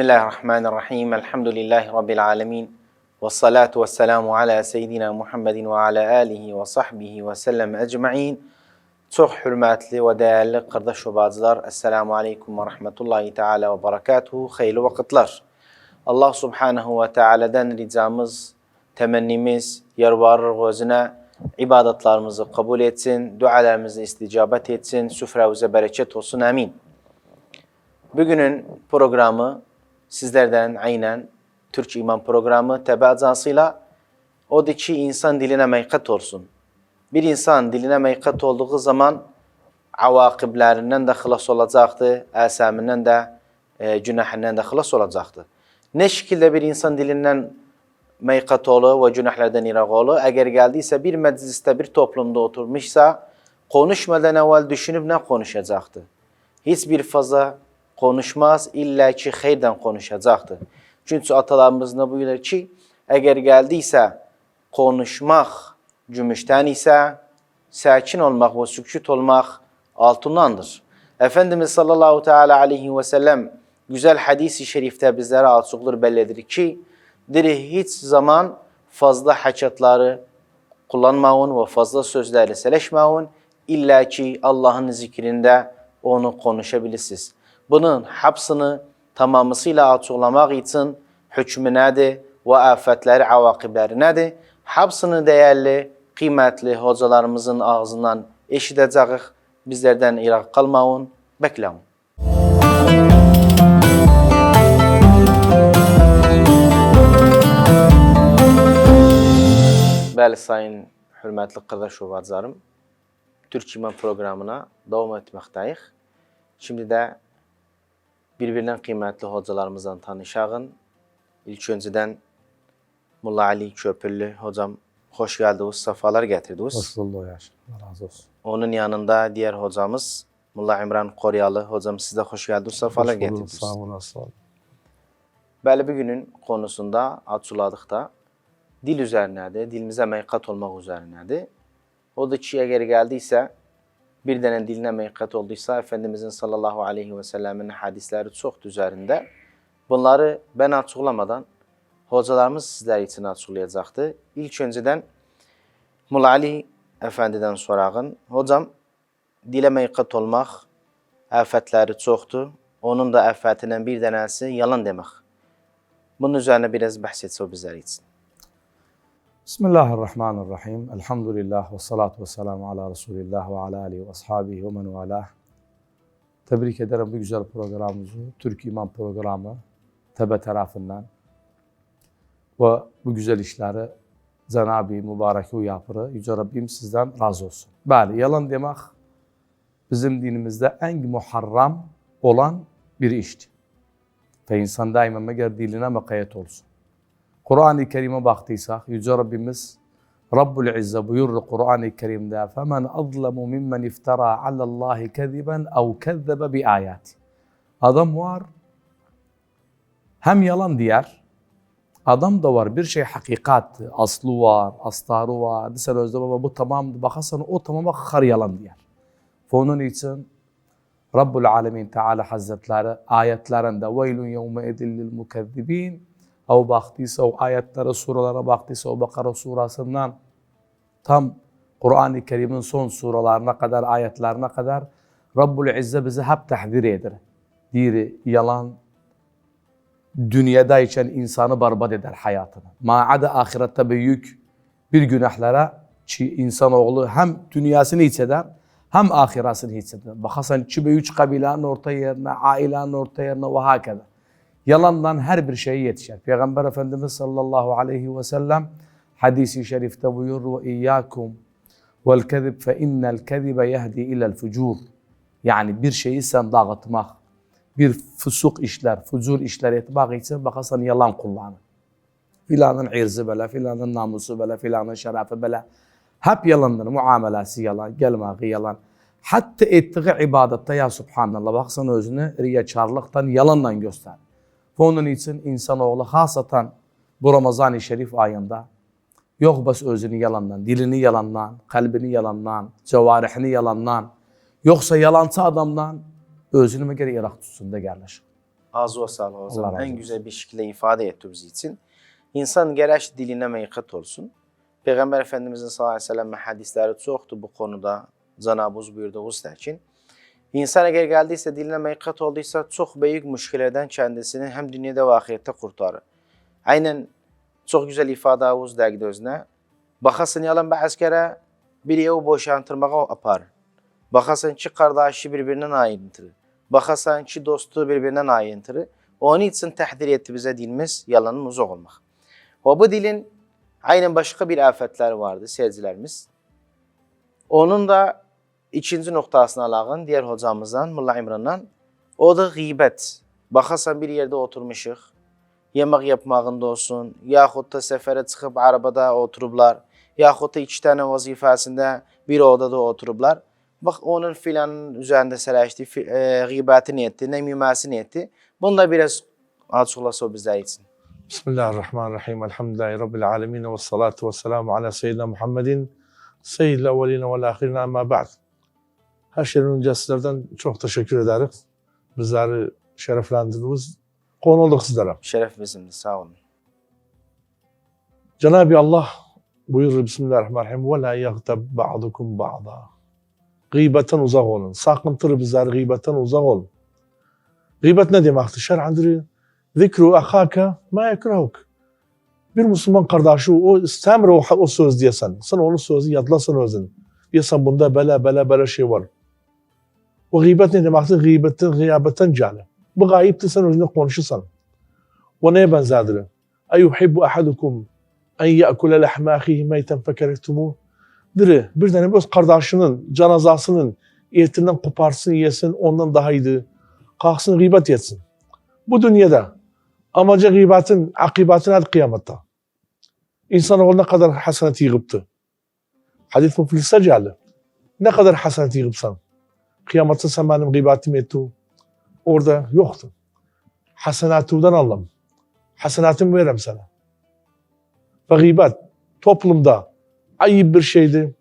Bismillahirrahmanirrahim. Elhamdülillahi Rabbil alemin. Ve salatu ve selamu ala seyyidina Muhammedin ve ala alihi ve sahbihi ve sellem ecma'in. Çok hürmetli ve değerli kardeş ve bacılar. Esselamu aleyküm ve rahmetullahi teala ve berekatuhu. Hayırlı vakitler. Allah subhanahu ve teala'dan ricamız, temennimiz, yarvarır gözüne ibadetlerimizi kabul etsin, dualarımızı isticabet etsin, süfremize bereket olsun. Amin. Bugünün programı sizlerden aynen Türk İman programı tebaacasıyla o ki insan diline meykat olsun. Bir insan diline meykat olduğu zaman avakiblerinden de hılas olacaktı, esaminden de e, günahından da hılas olacaktı. Ne şekilde bir insan dilinden meykat olur ve günahlardan irak olur? Eğer geldiyse bir mecliste bir toplumda oturmuşsa konuşmadan evvel düşünüp ne konuşacaktı? Hiçbir fazla konuşmaz, illa ki hayırdan konuşacaktı. Çünkü atalarımız ne buyuruyor ki, eğer geldiyse konuşmak cümüşten ise sakin olmak ve sükut olmak altındandır. Efendimiz sallallahu teala aleyhi ve sellem güzel hadisi şerifte bizlere açıklar bellidir ki, diri hiç zaman fazla haçatları kullanmayın ve fazla sözlerle seleşmeyin, illa ki Allah'ın zikrinde onu konuşabilirsiniz. Bunun hapsını tamamısıyla açıklamak için hükmü nedir ve afetleri, avakibleri nedir? Hapsını değerli, kıymetli hocalarımızın ağzından eşideceğiz. Bizlerden irak kalmayın, bekleyin. Bəli, sayın hürmetli kardeş ve bacılarım, Türk İman programına devam etmekteyiz. Şimdi de birbirinden kıymetli hocalarımızdan tanışağın. İlk önceden Mulla Ali Köprülü hocam hoş geldiniz, sefalar getirdiniz. Hoş bulduk Yaşar. Razı olsun. Onun yanında diğer hocamız Mulla İmran Koryalı hocam siz de hoş geldiniz, sefalar Hoş bulduk. getirdiniz. Sağ olun. Sağ olun. Bəli, bugünün konusunda açıladıqda dil üzərinədir, dilimizə meyqat olmaq üzərinədir. O da ki, əgər gəldiysə, bir dənə dilinə meyqat olduysa, Efendimizin sallallahu aleyhi və səlləmin hadisləri çoxdur üzərində. Bunları mən açıqlamadan hocalarımız sizlər üçün açıqlayacaqdır. İlk öncədən Mulla Ali Əfəndidən sorağın. Hocam, dilə meyqat olmaq əfətləri çoxdur. Onun da əfətindən bir dənəsi yalan demək. Bunun üzerine biraz bahsetse o bizler için. Bismillahirrahmanirrahim. Elhamdülillah ve salatu ve selamu ala Resulillah ve ala alihi ve ashabihi ve men valah. Tebrik ederim bu güzel programımızı. Türk İman programı TEBE tarafından ve bu güzel işleri Cenab-ı Mübarek yapırı. Yüce Rabbim sizden razı olsun. Bəli, yalan demek bizim dinimizde en muharram olan bir iştir. Ve insan daima meğer diline mekayet olsun. Kur'an-ı Kerim'e baktıysak Yüce Rabbimiz Rabbul İzze buyurdu Kur'an-ı Kerim'de فَمَنْ أَظْلَمُ مِمَّنْ اِفْتَرَى عَلَى اللّٰهِ كَذِبًا اَوْ كَذَّبَ بِآيَاتِ Adam var hem yalan diyer adam da var bir şey hakikat aslı var astarı var desen özde baba bu tamam bakarsan o tamama har yalan diyer. Onun için Rabbul Alemin Teala Hazretleri ayetlerinde veylun yevme edillil mukezzibin o baktıysa o ayetlere, suralara baktıysa o Bakara surasından tam Kur'an-ı Kerim'in son suralarına kadar, ayetlerine kadar Rabbul İzze bizi hep tahdir eder. Diri, yalan, dünyadayken insanı barbat eder hayatını. Maada ahirette büyük bir günahlara ki insanoğlu hem dünyasını hisseder hem ahiresini hisseder. Bakarsan iki ve üç kabilenin orta yerine, ailenin orta yerine ve hakeza. Yalandan her bir şeye yetişer. Peygamber Efendimiz sallallahu aleyhi ve sellem hadisi şerifte buyurur ve iyyakum vel kezib fe innel kezibe yehdi ilel fucur. Yani bir şeyi sen dağıtmak, bir fusuk işler, fucur işler etmek için bakarsan yalan kullanır. Filanın irzı böyle, filanın namusu böyle, filanın şerefı böyle. Hep yalandır. Muamelesi yalan, gelmeği yalan. Hatta ettiği ibadette ya subhanallah baksana özünü riyakarlıktan yalanla göster. Onun için insanoğlu hasatan bu Ramazan-ı Şerif ayında yok bas özünü yalandan, dilini yalandan, kalbini yalandan, cevarihini yalandan, yoksa yalancı adamdan özünü meğer yarak tutsun da yerleşir. Ağzı sağlık o zaman. En güzel bir şekilde ifade etti bizim için. İnsan gerek diline meykat olsun. Peygamber Efendimizin sallallahu aleyhi ve sellem hadisleri çoktu bu konuda. Cenab-ı buyurduğu için. İnsan eğer geldiyse diline meykat olduysa çok büyük müşkillerden kendisini hem dünyada ve ahirette kurtarır. Aynen çok güzel ifade avuz dergi özüne. Bakasın yalan bazı kere bir ev boşantırmağa apar. Bakasın ki kardeşi birbirinden ayrıntılı. Bakasan ki dostu birbirinden ayrıntılı. Onun için tahdir etti bize dilimiz yalanın uzak olmak. Ve bu dilin aynen başka bir afetler vardı seyircilerimiz. Onun da ikinci noktasına alağın diğer hocamızdan Mulla İmran'dan o da gıybet. Bakasan bir yerde oturmuşuk. Yemek yapmağında olsun, yaxud da sefere çıkıp arabada oturublar, yaxud da iki tane vazifesinde bir odada oturublar. Bak onun filanın üzerinde sələşdi, e, etti, nemimesini etti. Bunu da biraz açıklasa o bizler için. Bismillahirrahmanirrahim. Elhamdülillahi Rabbil alemin. Ve salatu ve selamu ala seyyidina Muhammedin. Seyyidil evveline vel ahirine ama ba'd. Her şeyden önce sizlerden çok teşekkür ederiz. Bizleri şereflendirdiniz. Konu olduk sizlere. Şeref bizimdir, sağ olun. Cenab-ı Allah buyurur Bismillahirrahmanirrahim. Ve la yagtab ba'dukum ba'da. Gıybetten uzak olun. Sakıntır bizler gıybetten uzak olun. Gıybet ne demektir? Şer'andır. Zikru ahaka ma yekrahuk. Bir Müslüman kardeşi o istemir o, o söz diyesen. Sen onun sözü yadlasın özün. Diyesen bunda böyle böyle böyle şey var. O gıybet ne demektir? Gıybetten, gıyabetten cani. Bu gayiptir sen özünde konuşursan. O neye benzerdir? Eyuhibbu ahadukum en ye'kule lehme ahihi meyten fekerehtumuh. Diri, bir tane öz kardeşinin canazasının etinden koparsın yesin ondan daha iyiydi. Kalksın gıybet etsin. Bu dünyada amacı gıybetin akıbeti nedir kıyamette? İnsanoğlu ne kadar hasenet yığıptı. Hadis müflise geldi. Ne kadar hasenet yığıpsan. Kıyamette sen benim gıybetimi ettin. Orada yoktu. Hasenatımdan Allah'ım. Hasenatımı veririm sana. Ve gıybet toplumda ayıp bir şeydi.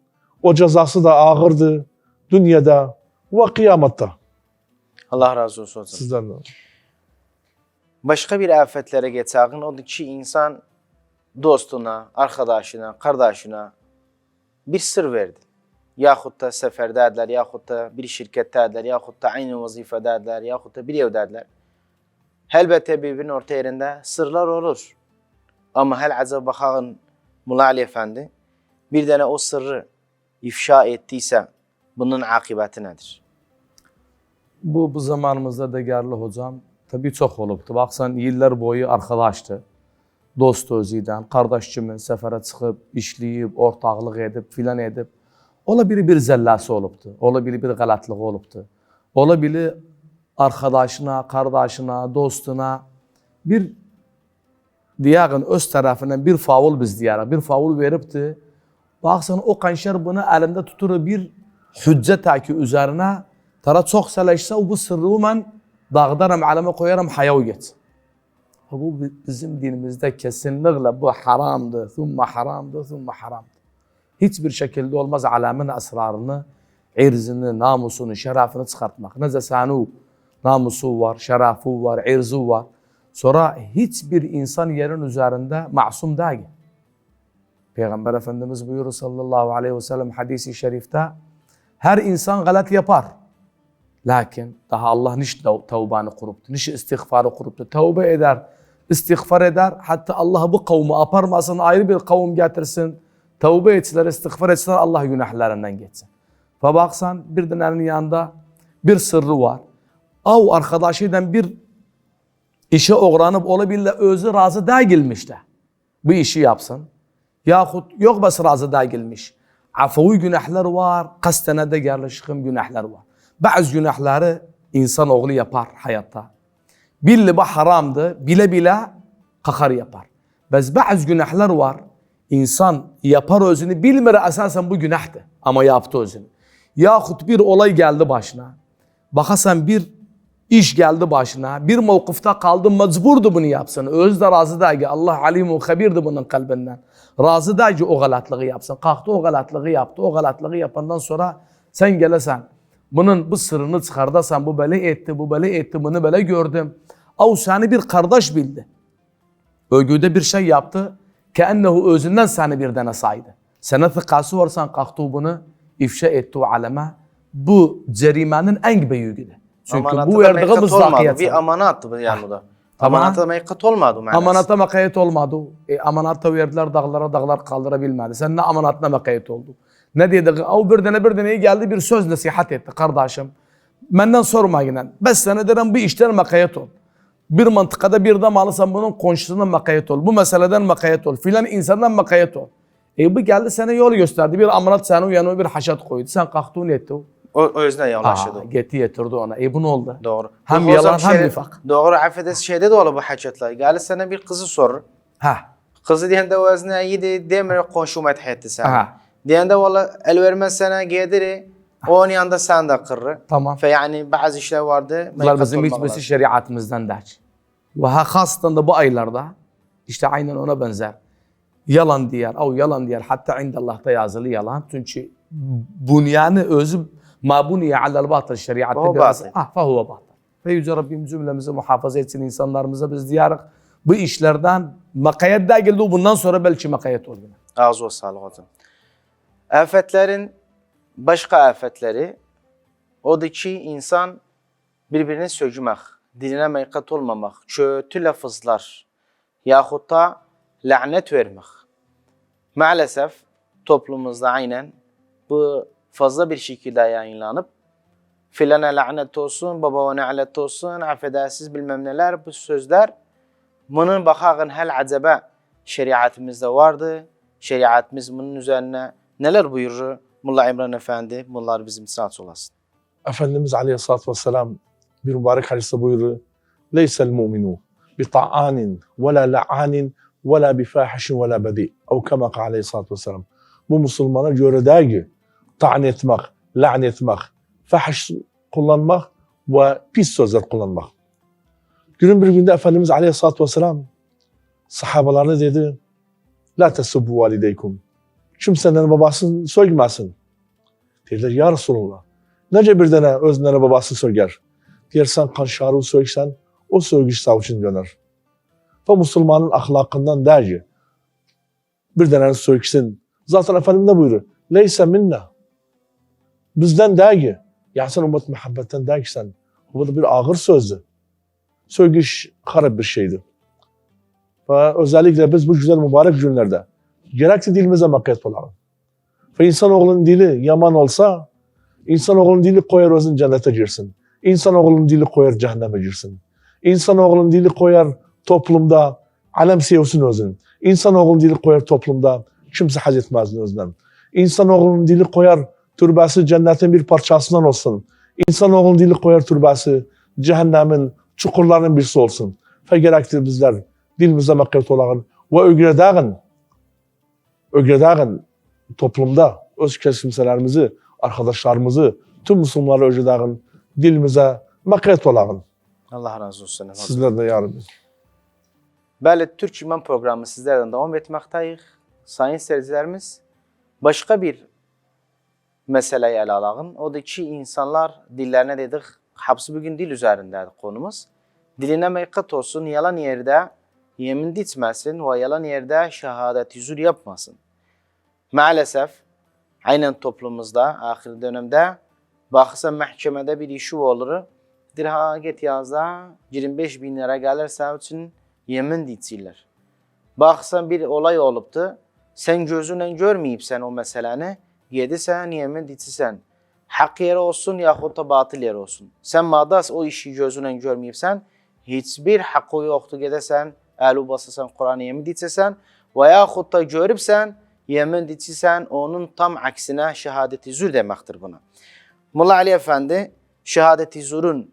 O cezası da ağırdı. Dünyada ve kıyamette. Allah razı olsun. Sizden de. Başka bir afetlere geçeğin odur ki insan dostuna, arkadaşına, kardeşine bir sır verdi. Yaxud da seferdədirlər, yaxud da bir şirkətdədirlər, yaxud da aynı vəzifədədirlər, yaxud da bir evdədirlər. Əlbəttə bir-birinin orta yerində sırlar olur. Amma həl əcəb baxağın Mulla Ali Efendi bir dənə o sırrı ifşa etdiysə bunun aqibəti nədir? Bu, bu zamanımızda değerli hocam tabii çok olubdu. Baksan yıllar boyu arkadaştı. Dost özüyle, kardeş kimin sefere çıkıp, işleyip, ortaklık edip, filan edip. Ola biri bir zellası olubdu. Ola biri bir galatlığı olubdu. Ola biri arkadaşına, kardeşine, dostuna bir diyağın öz tarafından bir faul biz diyarıq. Bir faul veripti. Baksan o kanşer bunu elinde tutur bir hüccet ki üzerine Tara çok sələşsə bu sırrı mən dağdaram, aləmə koyarım, hayav get. Bu bi- bizim dinimizde kesinlikle bu haramdır, thumma haramdır, thumma haramdır. Hiçbir şekilde olmaz alemin esrarını, irzini, namusunu, şerefini çıkartmak. Nece sanu namusu var, şerefu var, irzu var. Sonra hiçbir insan yerin üzerinde masum değil. Peygamber Efendimiz buyurur sallallahu aleyhi ve sellem hadisi şerifte her insan galat yapar. Lakin daha Allah niş tev- tevbanı kuruptu, niş istiğfarı kuruptu. Tevbe eder, istiğfar eder. Hatta Allah bu kavmi aparmasın, ayrı bir kavim getirsin. Tevbe etsinler, istiğfar etsinler, Allah günahlarından geçsin. Ve baksan bir dinenin yanında bir sırrı var. Av arkadaşıyla bir işe uğranıp olabilir özü razı değilmiş de. Bu işi yapsın. Yahut yok bas razı değilmiş. Afavi günahlar var, kastene de yerleşikim günahlar var. Bazı günahları insan oğlu yapar hayatta. Billi bu haramdı, bile bile kakar yapar. Biz bazı günahlar var, insan yapar özünü bilmir esasen bu günahtı ama yaptı özünü. Yahut bir olay geldi başına, bakasan bir iş geldi başına, bir mevkufta kaldı mecburdu bunu yapsın. Öz de razı değil ki Allah alimu habirdi bunun kalbinden. Razı değil ki o galatlığı yapsın. Kalktı o galatlığı yaptı. O galatlığı yapandan sonra sen gelesen bunun bu sırrını çıkardasan bu böyle etti, bu böyle etti, bunu böyle gördüm. Av seni bir kardeş bildi. Ögüde bir şey yaptı. Keennehu özünden seni bir tane saydı. Sana fıkası varsan kalktı bunu ifşa etti aleme. Bu cerimenin en büyüğüdür. Çünkü Amanata bu verdiği mızrakiyet. Bir amanattı bu yani bu da. Tamam. Amanata meykat olmadı manası. Amanata makayet olmadı. E, amanata verdiler dağlara dağlar kaldırabilmedi. Sen ne amanatına makayet oldu. Ne dedi? O bir tane bir tane geldi bir söz nasihat etti kardeşim. Benden sorma yine. Ben sana derim bu işten makayet ol. Bir mantıkada bir dam alırsan bunun komşusundan makayet ol. Bu meseleden makayet ol. Filan insandan makayet ol. E bu geldi sana yol gösterdi. Bir amanat seni yanına bir haşat koydu. Sen kalktın etti. o. O, o yüzden Aa, yanlışladı. getti getirdi ona. E bu ne oldu? Doğru. Hem Bu yalan hem şey- nifak. Doğru affedersin şeyde de olur bu hacetler. Geldi sana bir kızı sorur. Ha. Kızı diyende o özne yedi demir konşumet etti sana. Aha. Diyende valla el vermez sana gediri. Onun yanında sen de kırır. Tamam. Fe yani bazı işler vardı. Bunlar bizim hiçbirisi şeriatımızdan değil. Ve ha hasatan da bu aylarda işte aynen ona benzer. Yalan diyer, o yalan diyer. Hatta indallah'ta yazılı yalan. Çünkü bunyanı özü ma buniye alel batıl şeriatta Fahu biraz. Ah fahuve batıl. Ve Yüce Rabbim cümlemizi muhafaza etsin insanlarımıza biz diyarık bu işlerden makayet de geldi bundan sonra belki makayet olur. Ağzı o sağlık hocam. Afetlerin başka afetleri odur ki insan birbirini sökmek, diline meykat olmamak, kötü lafızlar yahut da lanet vermek. Maalesef toplumumuzda aynen bu fazla bir şekilde yayınlanıp filana lanet olsun, babana lanet olsun, affedersiz bilmem neler bu sözler bunun bakağın hel acaba şeriatimizde vardı. Şeriatimiz bunun üzerine neler buyurur? Mullah İmran Efendi bunlar bizim saat olasın. Efendimiz Aleyhisselatü Vesselam bir mübarek hadiste buyurur. Leysel mu'minu bi ta'anin ve la la'anin ve la bi fahishin ve la Vesselam. Bu Müslümana göre değil ki ta'an etmek, la'n etmek, fahiş kullanmak ve pis sözler kullanmak. Günün bir günde Efendimiz Aleyhisselatü Vesselam sahabalarına dedi La tesubbu valideykum. Kimsenin babasını soymasın. Dediler ya Resulullah. Nece bir tane özünden babası söyler. Dersen kanşarı söyksen o söygüş savcın döner. Ve Müslümanın ahlakından değil. Bir tane söyksin. Zaten Efendim ne buyuruyor? Leyse minna. Bizden değil. Ya sen ümmet muhabbetten sen. Bu da bir ağır sözdü. Söygüş harap bir şeydi. Ve özellikle biz bu güzel mübarek günlerde gerekli dilimize makyat olalım. Ve insanoğlunun dili yaman olsa İnsanoğlunun dili koyar özün cennete girsin. İnsanoğlunun dili koyar cehenneme girsin. İnsanoğlunun dili koyar toplumda alem sevsin özün. İnsanoğlunun dili koyar toplumda kimse haz etmez özünden. İnsanoğlunun dili koyar türbesi cennetin bir parçasından olsun. İnsanoğlunun dili koyar türbesi cehennemin çukurlarının birisi olsun. Ve gerektir bizler dilimize makyat olalım ve ögredağın ögredağın toplumda öz kesimselerimizi arkadaşlarımızı, tüm Müslümanları önceden dilimize makyat olalım. Allah razı olsun. Sizler de yarın. Böyle Türk İman programı sizlerden devam etmekteyiz. Sayın seyircilerimiz başka bir meseleyi ele alalım. O da ki insanlar dillerine dedik, hapsi bugün dil üzerinde konumuz. Diline meykat olsun, yalan yerde yemin ditmesin ve yalan yerde şehadet zur yapmasın. Maalesef aynen toplumumuzda ahir dönemde baksa mahkemede bir işi olur. Dirha git yazda 25 bin lira gelirse için yemin ditsiler. Baksan bir olay oluptu. Sen gözünle görmeyip sen o meseleni yedisen yemin ditsen. Hak yeri olsun yahut da batıl yeri olsun. Sen madas o işi gözünle görmeyip sen hiçbir hakkı yoktu gidesen elu basasan Kur'an'a yemin ditsesen veyahut da görüp sen yemin ditsen onun tam aksine şehadeti zur demektir buna. Mulla Ali Efendi şehadeti zurun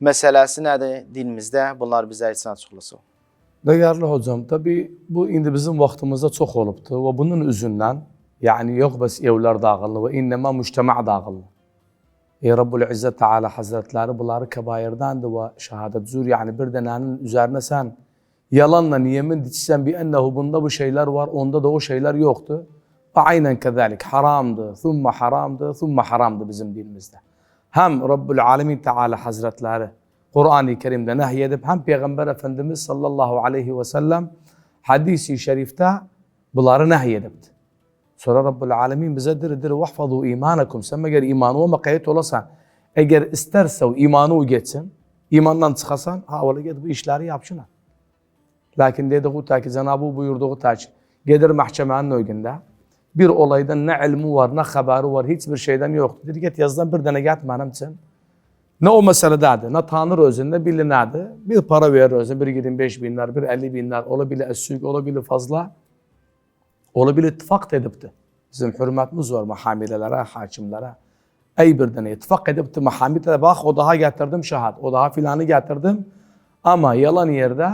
meselesi nedir dinimizde? Bunlar bize etsen sorusu. Değerli hocam, tabi bu indi bizim vaktimizde çok oluptu ve bunun yüzünden yani yok bas evler dağıldı ve innema müştema dağıldı. Ey Rabbul İzzet Teala Hazretleri bunları kebairdandı ve şehadet zur yani bir denenin üzerine sen yalanla yemin ditsen bi ennehu bunda bu şeyler var onda da o şeyler yoktu. Aynen kezalik haramdı, thumma haramdı, thumma haramdı bizim dinimizde. Hem Rabbul Alemin Teala Hazretleri Kur'an-ı Kerim'de nehyedip hem Peygamber Efendimiz sallallahu aleyhi ve sellem hadisi şerifte bunları nehyedipti. Sonra Rabbul Alemin bize dir dir vahfazu imanakum. Sen eğer imanı olma kayıt olasan, eğer isterse imanı geçsin, imandan çıkasan, ha ola git bu işleri yap şuna. Lakin dediği ta ki Cenab-ı buyurduğu ta ki, gelir mahkemenin önünde, bir olaydan ne ilmi var, ne haberi var, hiçbir şeyden yok. Dedi git yazdan bir tane get benim için. Ne o meseledeydi, ne Tanrı özünde bilinadi. Bir para verir özüne, bir 25 binler, bir 50 binler, olabilir esük, olabilir fazla. Olabilir ittifak edipti. Bizim hürmetimiz var mahamilelere, hakimlere. Ey bir tane ittifak edipti mahamilelere bak o daha getirdim şahit, o daha filanı getirdim. Ama yalan yerde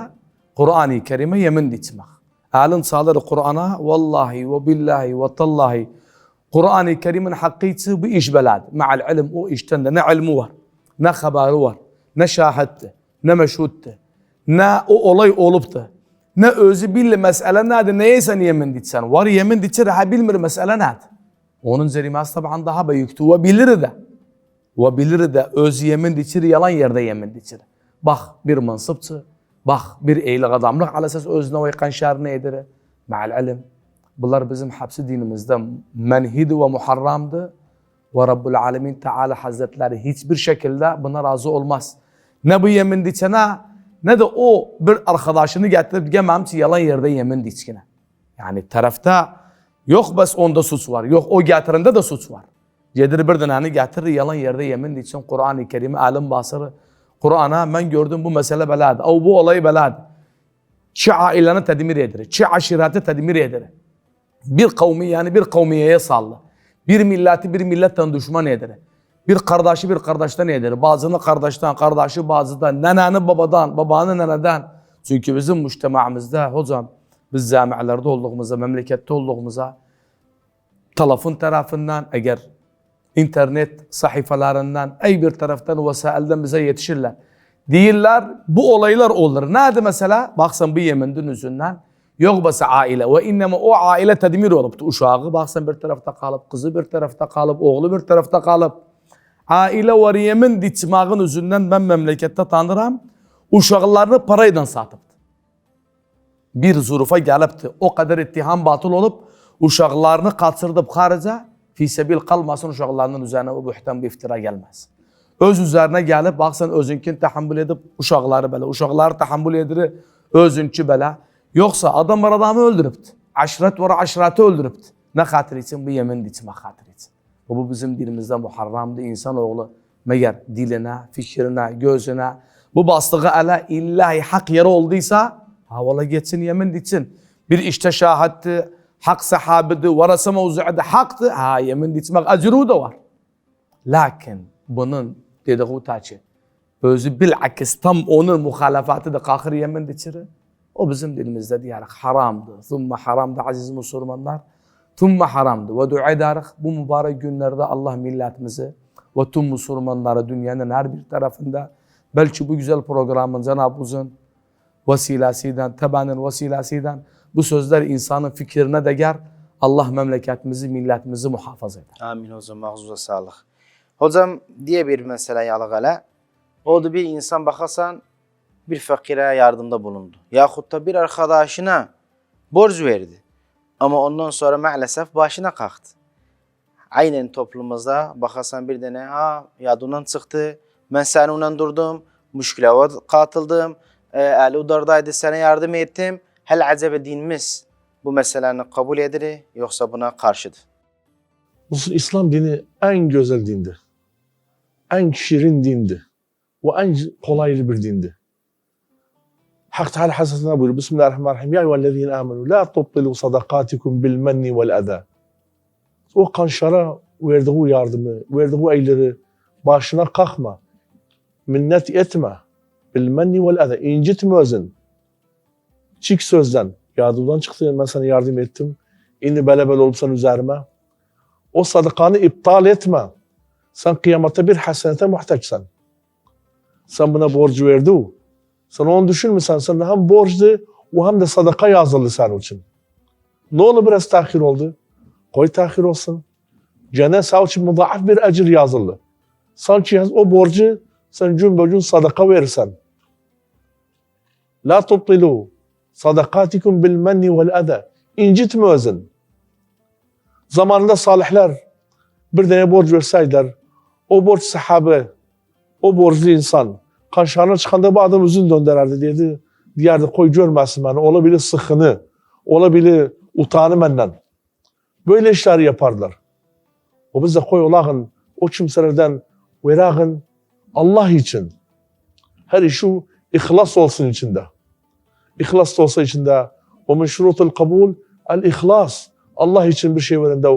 Kur'an-ı Kerim'e yemin ditmek. Alın sağları Kur'an'a vallahi ve billahi ve tallahi Kur'an-ı Kerim'in hakkıysa bu iş belad. Ma'al ilim o işten de ne ilmi var, ne haberi var, ne şahitti, ne meşhutti, ne o olay olup da, ne özü billi mesele nedir, neye sen yemin ditsen, var yemin ditsen ha bilmir mesele nedir. Onun zerimesi tabi daha büyüktü ve bilir de. Ve bilir de öz yemin ditçir yalan yerde yemin ditçir. Bak bir mansıpçı, bak bir eylik adamlık ala esas özüne ve kanşar nedir? Ma'al ilim. Bunlar bizim hapsi dinimizde menhidi ve muharramdı. Ve Rabbul Alemin Teala Hazretleri hiçbir şekilde buna razı olmaz. Ne bu yemin ditçene ne de o bir arkadaşını getirip gemem ki yalan yerde yemin ditçine. Yani tarafta yok bas onda suç var. Yok o getirinde de suç var. Gelir bir dinanı getirir yalan yerde yemin ditsin Kur'an-ı Kerim'i alim basırı. Kur'an'a ben gördüm bu mesele beladı. O bu olayı beladı. Çi aileni tedmir edir. Çi aşireti tedmir edir. Bir kavmi yani bir kavmiyeye sallı. Bir milleti bir milletten düşman edir. Bir kardeşi bir kardeşten edir. Bazını kardeşten, kardeşi bazıdan, neneni babadan, babanı neneden. Çünkü bizim müştemaimizde hocam biz camialerde olduğumuzda, memlekette olduğumuzda telefon tarafından eğer internet sayfalarından ey bir taraftan vesailden bize yetişirler. Değiller bu olaylar olur. Nerede mesela? Baksan bir Yemen'in yüzünden yok basa aile ve innema o aile tedmir olup uşağı baksan bir tarafta kalıp kızı bir tarafta kalıp oğlu bir tarafta kalıp aile var Yemen ditmağın yüzünden ben memlekette tanırım uşaklarını parayla satıp bir zurufa gelipti. O kadar ittiham batıl olup uşaklarını kaçırdıp harica fi sebil kalmasın uşaklarının üzerine o bühtan bir iftira gelmez. Öz üzerine gelip baksan özünkini tahammül edip uşakları böyle, uşakları tahammül edir özünkü böyle. Yoksa adam var adamı öldürüptü. Aşiret var aşireti öldürüptü. Ne hatır için? Bu yemin içme hatır için. Bu, bu bizim dilimizde muharramdı insanoğlu. Meğer diline, fikrine, gözüne bu bastığı ele illahi hak yeri olduysa Havala geçsin yemin ditsin. Bir işte şahattı, hak sahabidi, varasa mevzuada haktı. Ha yemin ditmek acru da var. Lakin bunun dediği taçı. Özü bilakis tam onun muhalafatı da kahır yemin ditçiri. O bizim dilimizde diyerek haramdı. Thumma haramdı aziz Müslümanlar. Thumma haramdı. Ve dua ederek bu mübarek günlerde Allah milletimizi ve tüm Müslümanları dünyanın her bir tarafında belki bu güzel programın Cenab-ı Uzun vesilesiyle, tebaanın vesilesiyle bu sözler insanın fikrine de ger. Allah memleketimizi, milletimizi muhafaza eder. Amin hocam mahzuza sağlık. Hocam diye bir mesele alakalı. O da bir insan bakarsan bir fakire yardımda bulundu. Yahut da bir arkadaşına borç verdi. Ama ondan sonra maalesef başına kalktı. Aynen toplumumuzda bakarsan bir tane ha yadından çıktı. Ben seninle durdum. Müşkile katıldım. E, Ali udardaydı sana yardım ettim. Hel acaba dinimiz bu meselenin kabul edir yoksa buna karşıdır. İslam dini en güzel dindi. En şirin dindi. Ve en kolaylı bir dindi. Hak Teala Hazretleri buyuruyor. Bismillahirrahmanirrahim. Ya eyyühellezine amenu la tubtilu sadakatikum bil menni vel eda. O kanşara verdiği yardımı, verdiği eyleri başına kalkma. Minnet etme. Bil menni vel eda. İncitme özün. Çık sözden. Yardımdan çıktı. Ben sana yardım ettim. İndi bele bele olursan üzerime. O sadakanı iptal etme. Sen kıyamata bir hasenete muhtaçsan. Sen buna borcu verdi. Sen onu düşünmesen sen hem borçlu o hem de sadaka yazılı sen için. Ne oldu biraz tahir oldu? Koy tahir olsun. Cennet sağ için mudaaf bir ecir yazılı. Sanki o borcu sen cümbecün sadaka verirsen. La tubtilu sadakatikum bil menni vel eda. İncitme özün. Zamanında salihler bir tane borç verseydiler, o borç sahabe, o borçlu insan, kanşağına çıkanda bu adam üzün döndürerdi dedi. Diyerdi koy görmesin beni, olabilir sıkını, olabilir utanı benden. Böyle işler yaparlar. O bize koy olağın, o kimselerden verağın Allah için. Her işi ihlas olsun içinde. İhlas da olsa içinde. O min kabul el ihlas. Allah için bir şey verende.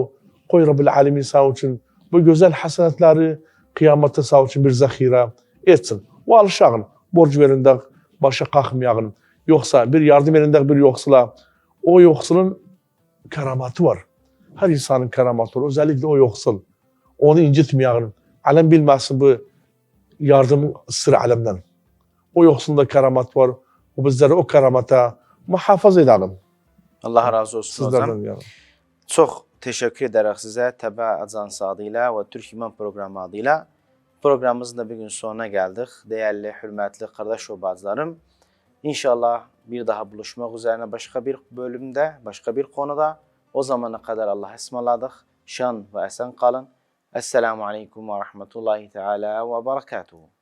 Koy Rabbil Alemin sağ için. Bu güzel hasenetleri kıyamette sağ için bir zahire etsin. O alışağın. Borç verinde başa kalkmayağın. Yoksa bir yardım elinde bir yoksula. O yoksulun keramatı var. Her insanın keramatı var. Özellikle o yoksul. Onu incitmeyağın. Alem bilmesin bu yardımın sırrı alemden. O yoksulunda keramat var. O bizleri o keramata muhafaza edelim. Allah razı olsun hocam. Sizlerden yani. Çok teşekkür ederiz size Tebe Ajans adıyla ve Türk İman Programı adıyla. Programımızın da bir gün sonuna geldik. Değerli, hürmetli kardeş ve bazılarım. İnşallah bir daha buluşmak üzerine başka bir bölümde, başka bir konuda. O zamana kadar Allah'a ısmarladık. Şan ve esen kalın. Esselamu Aleyküm ve Rahmetullahi Teala ve Berekatuhu.